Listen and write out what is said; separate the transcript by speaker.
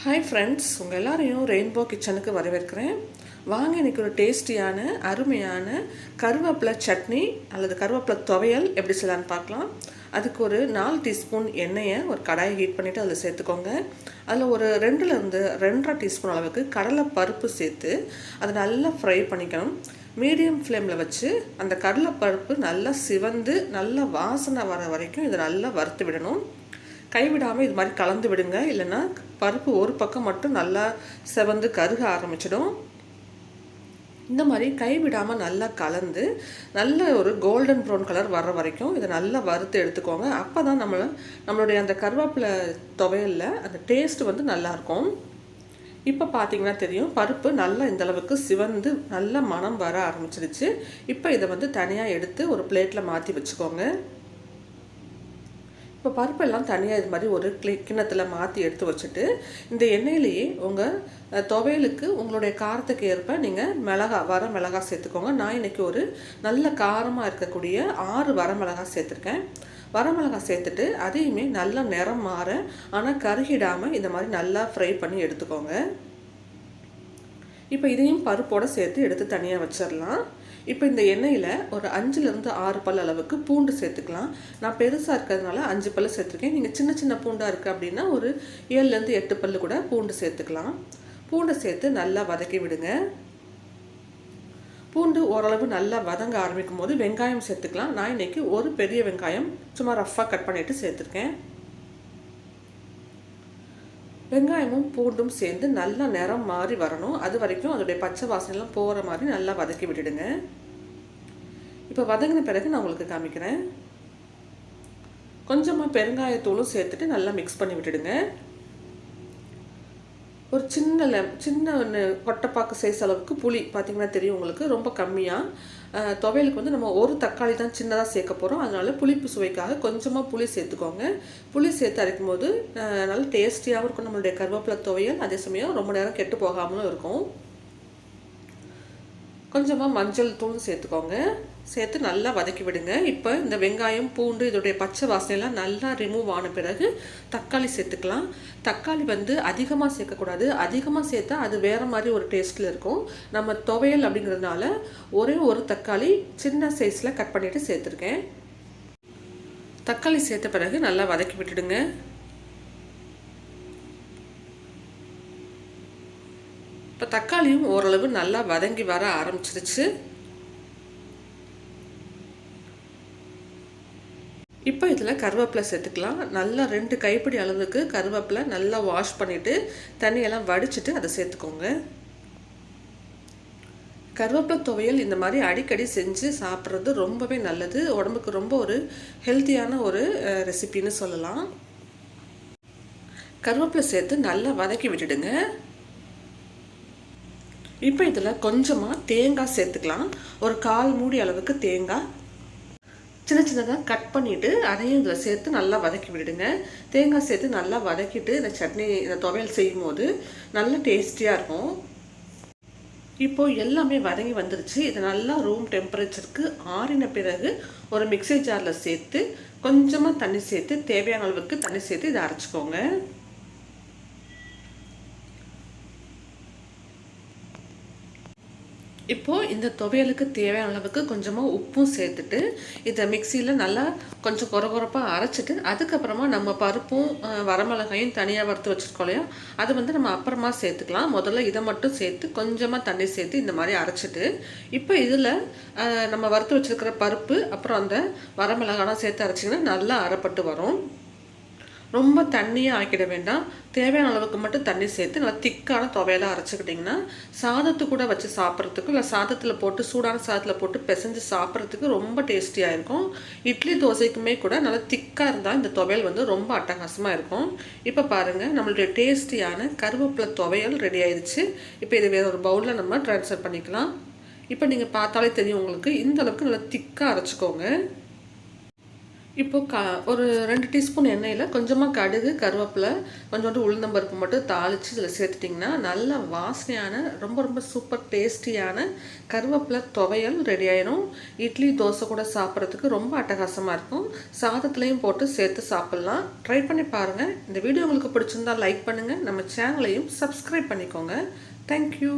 Speaker 1: Hi friends உங்கள் எல்லாரையும் rainbow கிச்சனுக்கு வரவேற்கிறேன். வாங்க இன்னைக்கு ஒரு டேஸ்டியான அருமையான கருவேப்பிலை சட்னி அல்லது கருவேப்பிலை துவையல் எப்படி செய்யலான்னு பார்க்கலாம். அதுக்கு ஒரு நாலு டீஸ்பூன் எண்ணெயை ஒரு கடாயை ஹீட் பண்ணிவிட்டு அதில் சேர்த்துக்கோங்க. அதில் ஒரு ரெண்டுலேருந்து ரெண்டரை டீஸ்பூன் அளவுக்கு கடலை பருப்பு சேர்த்து அதை நல்லா ஃப்ரை பண்ணிக்கணும். மீடியம் ஃப்ளேமில் வச்சு அந்த கடலை பருப்பு நல்லா சிவந்து நல்லா வாசனை வர வரைக்கும் இதை நல்லா வறுத்து விடணும். கைவிடாமல் இது மாதிரி கலந்து விடுங்க. இல்லைன்னா பருப்பு ஒரு பக்கம் மட்டும் நல்லா செவந்து கருக ஆரம்பிச்சிடும். இந்த மாதிரி கைவிடாமல் நல்லா கலந்து நல்ல ஒரு கோல்டன் ப்ரௌன் கலர் வர்ற வரைக்கும் இதை நல்லா வறுத்து எடுத்துக்கோங்க. அப்போ தான் நம்ம நம்மளுடைய அந்த கருவேப்பிலை துவையலில் அந்த டேஸ்ட் வந்து நல்லாயிருக்கும் இப்போ பார்த்தீங்கன்னா தெரியும் பருப்பு நல்லா இந்த அளவுக்கு சிவந்து நல்ல மனம் வர ஆரம்பிச்சிருச்சு. இப்போ இதை வந்து தனியாக எடுத்து ஒரு பிளேட்டில் மாற்றி வச்சுக்கோங்க. இப்போ பருப்பெல்லாம் தனியாக இது மாதிரி ஒரு கிளி கிண்ணத்தில் மாற்றி எடுத்து வச்சுட்டு இந்த எண்ணெயிலேயே உங்கள் துவையலுக்கு உங்களுடைய காரத்துக்கு ஏற்ப நீங்கள் மிளகா வர மிளகா சேர்த்துக்கோங்க. நான் இன்றைக்கி ஒரு நல்ல காரமாக இருக்கக்கூடிய ஆறு வர மிளகா சேர்த்துருக்கேன். வரமிளகா சேர்த்துட்டு அதையுமே நல்லா நிறம் மாற ஆனால் கருகிடாமல் இந்த மாதிரி நல்லா ஃப்ரை பண்ணி எடுத்துக்கோங்க. இப்போ இதையும் பருப்போடு சேர்த்து எடுத்து தனியாக வச்சிடலாம் இப்போ இந்த எண்ணெயில் ஒரு அஞ்சுலேருந்து ஆறு பல் அளவுக்கு பூண்டு சேர்த்துக்கலாம். நான் பெருசாக இருக்கிறதுனால அஞ்சு பல் சேர்த்துருக்கேன். நீங்கள் சின்ன சின்ன பூண்டாக இருக்குது அப்படின்னா ஒரு ஏழுலேருந்து எட்டு பல் கூட பூண்டு சேர்த்துக்கலாம். பூண்டை சேர்த்து நல்லா வதக்கி விடுங்க. பூண்டு ஓரளவு நல்லா வதங்க ஆரம்பிக்கும் போது வெங்காயம் சேர்த்துக்கலாம். நான் இன்றைக்கி ஒரு பெரிய வெங்காயம் சும்மா ரஃப்பாக கட் பண்ணிவிட்டு சேர்த்துருக்கேன். வெங்காயமும் பூண்டும் சேர்ந்து நல்லா நிறம் மாறி வரணும். அது வரைக்கும் அதோடைய பச்சை வாசனைலாம் போகிற மாதிரி நல்லா வதக்கி விட்டுடுங்க. இப்போ வதங்கின பிறகு நான் உங்களுக்கு காமிக்கிறேன். கொஞ்சமாக பெருங்காயத்தூளும் சேர்த்துட்டு நல்லா மிக்ஸ் பண்ணி விட்டுடுங்க. ஒரு சின்ன லெம் சின்ன ஒன்று கொட்டைப்பாக்கு சைஸ் அளவுக்கு புளி பார்த்திங்கன்னா தெரியும் உங்களுக்கு ரொம்ப கம்மியாக துவையலுக்கு வந்து நம்ம ஒரு தக்காளி தான் சின்னதாக சேர்க்க போகிறோம் அதனால் புளிப்பு சுவைக்காக கொஞ்சமாக புளி சேர்த்துக்கோங்க. புளி சேர்த்து அரைக்கும் போது நல்ல டேஸ்டியாகவும் இருக்கும் நம்மளுடைய கருவேப்பிலை துவையல். அதே சமயம் ரொம்ப நேரம் கெட்டு போகாமலும் இருக்கும். கொஞ்சமாக மஞ்சள் தூள் சேர்த்துக்கோங்க. சேர்த்து நல்லா வதக்கி விடுங்க. இப்போ இந்த வெங்காயம் பூண்டு இதோடைய பச்சை வாசனையெல்லாம் நல்லா ரிமூவ் ஆன பிறகு தக்காளி சேர்த்துக்கலாம். தக்காளி வந்து அதிகமாக சேர்க்கக்கூடாது. அதிகமாக சேர்த்தா அது வேறு மாதிரி ஒரு டேஸ்ட்டில் இருக்கும். நம்ம துவையல் அப்படிங்கிறதுனால ஒரே ஒரு தக்காளி சின்ன சைஸில் கட் பண்ணிவிட்டு சேர்த்துருக்கேன். தக்காளி சேர்த்த பிறகு நல்லா வதக்கி விட்டுடுங்க. இப்போ தக்காளியும் ஓரளவு நல்லா வதங்கி வர ஆரம்பிச்சிருச்சு. இப்போ இதில் கருவேப்பிலை சேர்த்துக்கலாம். நல்லா ரெண்டு கைப்பிடி அளவுக்கு கருவேப்பிலை நல்லா வாஷ் பண்ணிவிட்டு தண்ணியெல்லாம் வடிச்சிட்டு அதை சேர்த்துக்கோங்க. கருவேப்பிலை துவையல் இந்த மாதிரி அடிக்கடி செஞ்சு சாப்பிட்றது ரொம்பவே நல்லது. உடம்புக்கு ரொம்ப ஒரு ஹெல்த்தியான ஒரு ரெசிபின்னு சொல்லலாம். கருவேப்பிலை சேர்த்து நல்லா வதக்கி விட்டுடுங்க. இப்போ இதில் கொஞ்சமாக தேங்காய் சேர்த்துக்கலாம். ஒரு கால் மூடி அளவுக்கு தேங்காய் சின்ன சின்னதாக கட் பண்ணிவிட்டு அதையும் இதில் சேர்த்து நல்லா வதக்கி விடுங்க தேங்காய் சேர்த்து நல்லா வதக்கிட்டு இந்த சட்னி இந்த துவையல் செய்யும் போது நல்லா டேஸ்டியாக இருக்கும். இப்போது எல்லாமே வதங்கி வந்துருச்சு. இதை நல்லா ரூம் டெம்பரேச்சருக்கு ஆறின பிறகு ஒரு மிக்சி ஜாரில் சேர்த்து கொஞ்சமாக தண்ணி சேர்த்து தேவையான அளவுக்கு தண்ணி சேர்த்து இதை அரைச்சிக்கோங்க. இப்போது இந்த துவையலுக்கு தேவையான அளவுக்கு கொஞ்சமாக உப்பும் சேர்த்துட்டு இதை மிக்சியில் நல்லா கொஞ்சம் குறகுறப்பாக அரைச்சிட்டு அதுக்கப்புறமா நம்ம பருப்பும் வரமிளகாயும் தனியாக வறுத்து வச்சுருக்கோம் இல்லையா? அது வந்து நம்ம அப்புறமா சேர்த்துக்கலாம். முதல்ல இதை மட்டும் சேர்த்து கொஞ்சமாக தண்ணி சேர்த்து இந்த மாதிரி அரைச்சிட்டு இப்போ இதில் நம்ம வறுத்து வச்சுருக்கிற பருப்பு அப்புறம் அந்த வரமிளகாலாம் சேர்த்து அரைச்சிங்கன்னா நல்லா அரைப்பட்டு வரும். ரொம்ப தண்ணியாக ஆக்கிட வேண்டாம். தேவையான அளவுக்கு மட்டும் தண்ணி சேர்த்து நல்லா திக்கான துவையெல்லாம் அரைச்சிக்கிட்டிங்கன்னா சாதத்து கூட வச்சு சாப்பிட்றதுக்கு இல்லை சாதத்தில் போட்டு சூடான சாதத்தில் போட்டு பிசைஞ்சு சாப்பிட்றதுக்கு ரொம்ப டேஸ்டியாக இருக்கும். இட்லி தோசைக்குமே கூட நல்லா திக்காக இருந்தால் இந்த துவையல் வந்து ரொம்ப அட்டகாசமாக இருக்கும். இப்போ பாருங்கள் நம்மளுடைய டேஸ்டியான கருவேப்பிலை துவையல் ரெடி ஆயிடுச்சு இப்போ இதை வேறு ஒரு பவுலில் நம்ம ட்ரான்ஸ்ஃபர் பண்ணிக்கலாம். இப்போ நீங்கள் பார்த்தாலே தெரியும் உங்களுக்கு இந்த அளவுக்கு நல்லா திக்காக அரைச்சிக்கோங்க. இப்போ க ஒரு ரெண்டு டீஸ்பூன் எண்ணெயில் கொஞ்சமாக கடுகு கருவேப்பிலை கொஞ்சோண்டு உளுந்தம்பருப்பு மட்டும் தாளித்து இதில் சேர்த்துட்டிங்கன்னா நல்ல வாசனையான ரொம்ப ரொம்ப சூப்பர் டேஸ்டியான கருவேப்பிலை துவையல் ரெடி ஆயிரும். இட்லி தோசை கூட சாப்பிட்றதுக்கு ரொம்ப அட்டகாசமாக இருக்கும். சாதத்துலேயும் போட்டு சேர்த்து சாப்பிட்லாம். ட்ரை பண்ணி பாருங்கள் இந்த வீடியோ உங்களுக்கு பிடிச்சிருந்தா லைக் பண்ணுங்கள் நம்ம சேனலையும் சப்ஸ்கிரைப் பண்ணிக்கோங்க. தேங்க்யூ